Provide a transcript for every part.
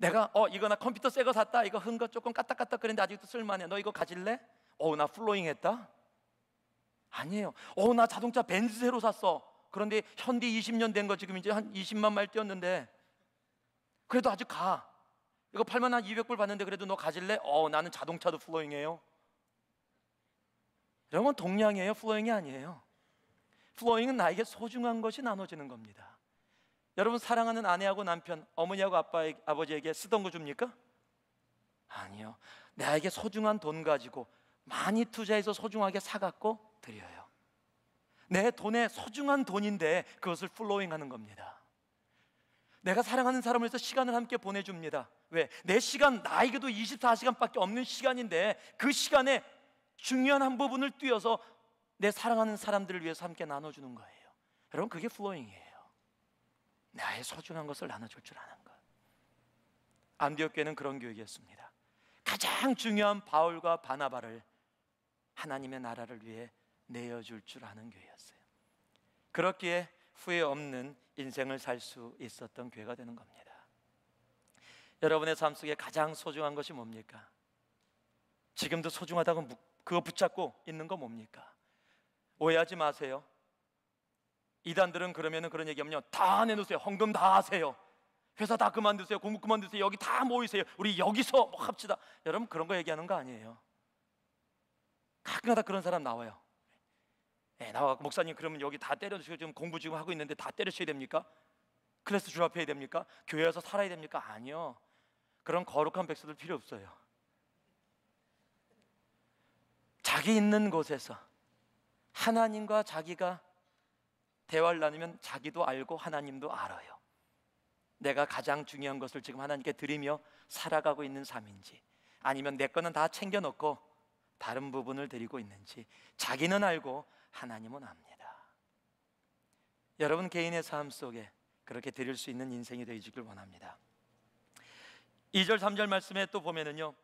내가 어 이거 나 컴퓨터 새 거 샀다. 이거 흔 거 조금 까딱까딱 그랬는데 아직도 쓸만해. 너 이거 가질래? 어 나 플로잉 했다. 아니에요. 어 나 자동차 벤츠 새로 샀어. 그런데 현대 20년 된 거 지금 이제 한 20만 마일 뛰었는데 그래도 아직 가. 이거 팔만 한 200불 받는데 그래도 너 가질래? 어 나는 자동차도 플로잉해요. 이런 건 동량이에요. 플로잉이 아니에요. 플로잉은 나에게 소중한 것이 나눠지는 겁니다. 여러분 사랑하는 아내하고 남편, 어머니하고 아빠, 아버지에게 쓰던 거 줍니까? 아니요. 나에게 소중한 돈 가지고 많이 투자해서 소중하게 사갖고 드려요. 내 돈에 소중한 돈인데 그것을 플로잉 하는 겁니다. 내가 사랑하는 사람을 위해서 시간을 함께 보내줍니다. 왜? 내 시간, 나에게도 24시간밖에 없는 시간인데 그 시간에 중요한 한 부분을 뛰어서 내 사랑하는 사람들을 위해서 함께 나눠주는 거예요. 여러분, 그게 플로잉이에요. 나의 소중한 것을 나눠줄 줄 아는 것. 안디옥 교회는 그런 교육이었습니다. 가장 중요한 바울과 바나바를 하나님의 나라를 위해 내어줄 줄 아는 교회였어요. 그렇기에 후회 없는 인생을 살 수 있었던 교회가 되는 겁니다. 여러분의 삶 속에 가장 소중한 것이 뭡니까? 지금도 소중하다고 그거 붙잡고 있는 거 뭡니까? 오해하지 마세요. 이단들은 그러면은 그런 얘기하면요. 다 내놓으세요. 헌금 다 하세요. 회사 다 그만두세요. 공부 그만두세요. 여기 다 모이세요. 우리 여기서 뭐 합시다. 여러분 그런 거 얘기하는 거 아니에요. 가끔가다 그런 사람 나와요. 네, 나와 목사님 그러면 여기 다 때려주시고 지금 공부 지금 하고 있는데 다 때려셔야 됩니까? 클래스 줄합해야 됩니까? 교회에서 살아야 됩니까? 아니요. 그런 거룩한 백성들 필요 없어요. 자기 있는 곳에서 하나님과 자기가 대화를 나누면 자기도 알고 하나님도 알아요. 내가 가장 중요한 것을 지금 하나님께 드리며 살아가고 있는 삶인지 아니면 내 거는 다 챙겨 놓고 다른 부분을 드리고 있는지 자기는 알고 하나님은 압니다. 여러분 개인의 삶 속에 그렇게 드릴 수 있는 인생이 되기를 원합니다. 2절 3절 말씀에 또 보면은요.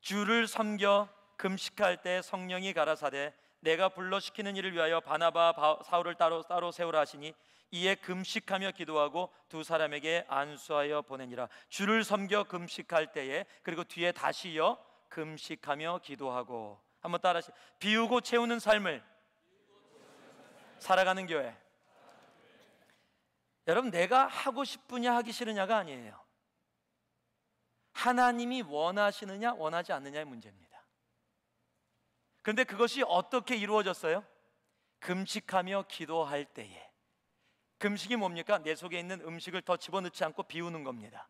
주를 섬겨 금식할 때 성령이 가라사대 내가 불러시키는 일을 위하여 바나바 사울을 따로 따로 세우라 하시니 이에 금식하며 기도하고 두 사람에게 안수하여 보내니라. 주를 섬겨 금식할 때에 그리고 뒤에 다시요 금식하며 기도하고. 한번 따라하시 비우고 채우는 삶을 살아가는 교회. 여러분 내가 하고 싶으냐 하기 싫으냐가 아니에요. 하나님이 원하시느냐 원하지 않느냐의 문제입니다 그런데 그것이 어떻게 이루어졌어요? 금식하며 기도할 때에 금식이 뭡니까? 내 속에 있는 음식을 더 집어넣지 않고 비우는 겁니다.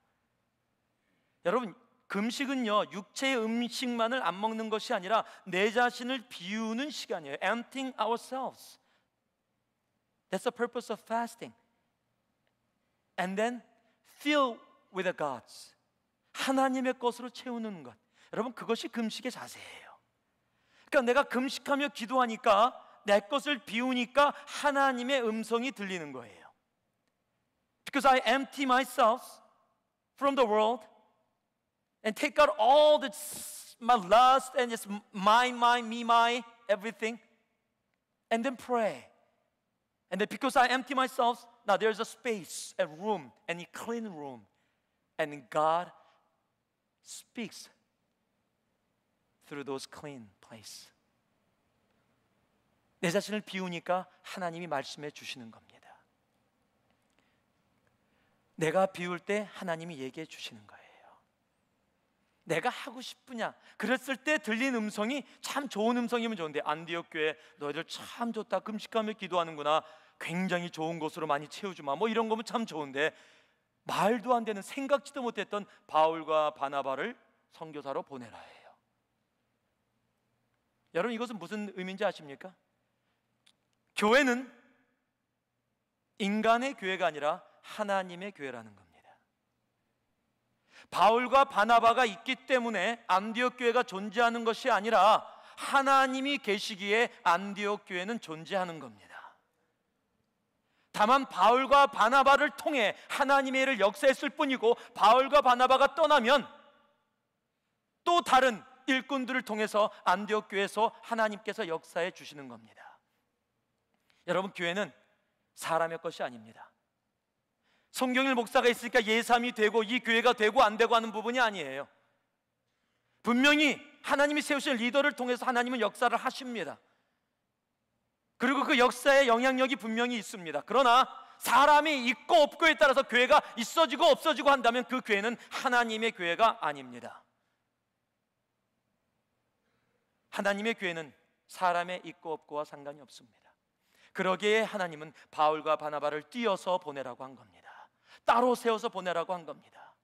여러분, 금식은요, 육체의 음식만을 안 먹는 것이 아니라 내 자신을 비우는 시간이에요. Emptying ourselves. That's the purpose of fasting. And then fill with the gods. 하나님의 것으로 채우는 것. 여러분, 그것이 금식의 자세예요. 그러니까 내가 금식하며 기도하니까 내 것을 비우니까 하나님의 음성이 들리는 거예요. Because I empty myself from the world and take out all the my lust and just my, my, me, my, everything, and then pray. And then because I empty myself, now there's a space, a room, and a clean room, and God speaks through those clean place. 내 자신을 비우니까 하나님이 말씀해 주시는 겁니다. 내가 비울 때 하나님이 얘기해 주시는 거예요. 내가 하고 싶으냐? 그랬을 때 들린 음성이 참 좋은 음성이면 좋은데 안디옥 교회 너희들 참 좋다 금식하며 기도하는구나 굉장히 좋은 곳으로 많이 채워주마 뭐 이런 거면 참 좋은데 말도 안 되는 생각지도 못했던 바울과 바나바를 선교사로 보내라 해요. 여러분 이것은 무슨 의미인지 아십니까? 교회는 인간의 교회가 아니라 하나님의 교회라는 겁니다. 바울과 바나바가 있기 때문에 안디옥 교회가 존재하는 것이 아니라 하나님이 계시기에 안디옥 교회는 존재하는 겁니다. 다만 바울과 바나바를 통해 하나님의 일을 역사했을 뿐이고 바울과 바나바가 떠나면 또 다른 일꾼들을 통해서 안디옥 교회에서 하나님께서 역사해 주시는 겁니다. 여러분 교회는 사람의 것이 아닙니다. 성경일 목사가 있으니까 예삼이 되고 이 교회가 되고 안 되고 하는 부분이 아니에요. 분명히 하나님이 세우신 리더를 통해서 하나님은 역사를 하십니다. 그리고 그 역사의 영향력이 분명히 있습니다. 그러나 사람이 있고 없고에 따라서 교회가 있어지고 없어지고 한다면 그 교회는 하나님의 교회가 아닙니다. 하나님의 교회는 사람의 있고 없고와 상관이 없습니다. 그러기에 하나님은 바울과 바나바를 띄어서 보내라고 한 겁니다. 따로 세워서 보내라고 한 겁니다.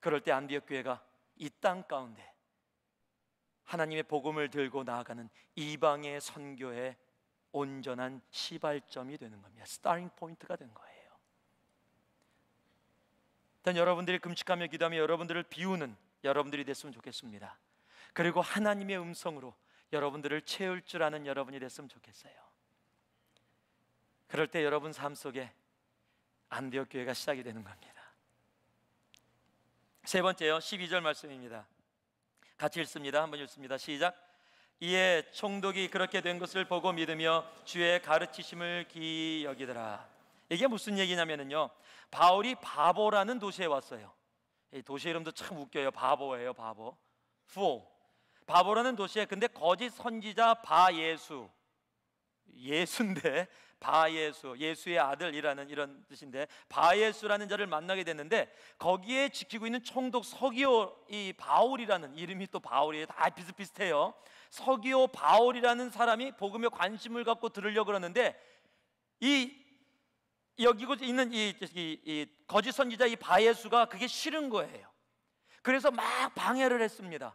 그럴 때 안디옥 교회가 이 땅 가운데 하나님의 복음을 들고 나아가는 이방의 선교의 온전한 시발점이 되는 겁니다. 스타링 포인트가 된 거예요. 일단 여러분들이 금식하며 기도하며 여러분들을 비우는 여러분들이 됐으면 좋겠습니다. 그리고 하나님의 음성으로 여러분들을 채울 줄 아는 여러분이 됐으면 좋겠어요. 그럴 때 여러분 삶 속에 안디옥 교회가 시작이 되는 겁니다. 세 번째요. 12절 말씀입니다. 같이 읽습니다. 한번 읽습니다. 시작. 이에 총독이 그렇게 된 것을 보고 믿으며 주의 가르치심을 기 여기더라. 이게 무슨 얘기냐면요. 바울이 바보라는 도시에 왔어요. 이 도시 이름도 참 웃겨요. 바보예요, 바보. 푸 바보라는 도시에 근데 거짓 선지자 바예수. 예수인데 바예수 예수의 아들이라는 이런 뜻인데 바예수라는 자를 만나게 됐는데 거기에 지키고 있는 총독 서기오 이 바울이라는 이름이 또 바울이에요. 다 비슷비슷해요. 서기오 바울이라는 사람이 복음에 관심을 갖고 들으려고 그러는데 이 여기 있는 이, 이, 이 거짓 선지자 이 바예수가 그게 싫은 거예요. 그래서 막 방해를 했습니다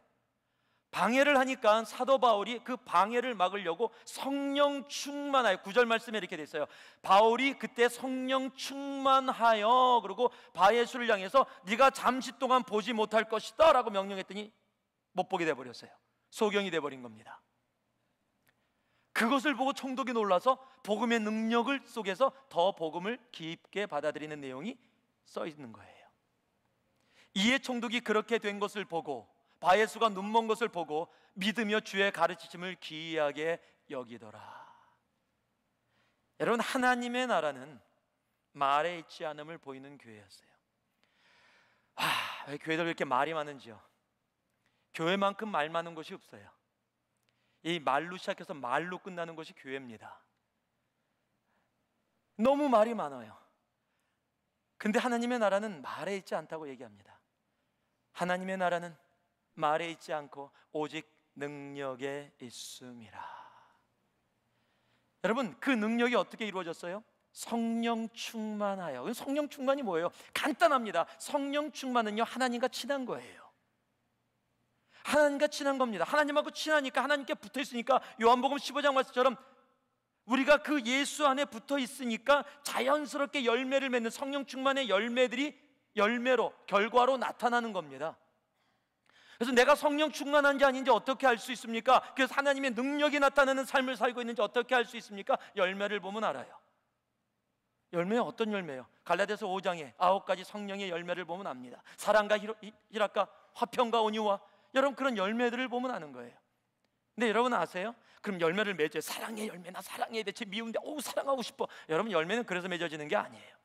방해를 하니까 사도 바울이 그 방해를 막으려고 성령 충만하여 구절 말씀에 이렇게 돼 있어요. 바울이 그때 성령 충만하여 그리고 바예수를 향해서 네가 잠시 동안 보지 못할 것이다라고 명령했더니 못 보게 돼 버렸어요. 소경이 돼 버린 겁니다. 그것을 보고 총독이 놀라서 복음의 능력을 속에서 더 복음을 깊게 받아들이는 내용이 써 있는 거예요. 이에 총독이 그렇게 된 것을 보고 바예수가 눈먼 것을 보고 믿으며 주의 가르치심을 기이하게 여기더라. 여러분 하나님의 나라는 말에 있지 않음을 보이는 교회였어요. 아, 왜 교회들 이렇게 말이 많은지요? 교회만큼 말 많은 곳이 없어요. 이 말로 시작해서 말로 끝나는 것이 교회입니다. 너무 말이 많아요. 근데 하나님의 나라는 말에 있지 않다고 얘기합니다. 하나님의 나라는 말에 있지 않고 오직 능력에 있음이라. 여러분 그 능력이 어떻게 이루어졌어요? 성령 충만하여. 성령 충만이 뭐예요? 간단합니다. 성령 충만은요 하나님과 친한 거예요. 하나님과 친한 겁니다. 하나님하고 친하니까 하나님께 붙어 있으니까 요한복음 15장 말씀처럼 우리가 그 예수 안에 붙어 있으니까 자연스럽게 열매를 맺는 성령 충만의 열매들이 열매로 결과로 나타나는 겁니다. 그래서 내가 성령 충만한지 아닌지 어떻게 알 수 있습니까? 그래서 하나님의 능력이 나타나는 삶을 살고 있는지 어떻게 알 수 있습니까? 열매를 보면 알아요. 열매 어떤 열매요? 갈라디아서 5장에 아홉 가지 성령의 열매를 보면 압니다. 사랑과 희락과 화평과 온유와 여러분 그런 열매들을 보면 아는 거예요. 근데 여러분 아세요? 그럼 열매를 맺어요. 사랑의 열매, 나 사랑해 대체 미운데, 오 사랑하고 싶어. 여러분 열매는 그래서 맺어지는 게 아니에요.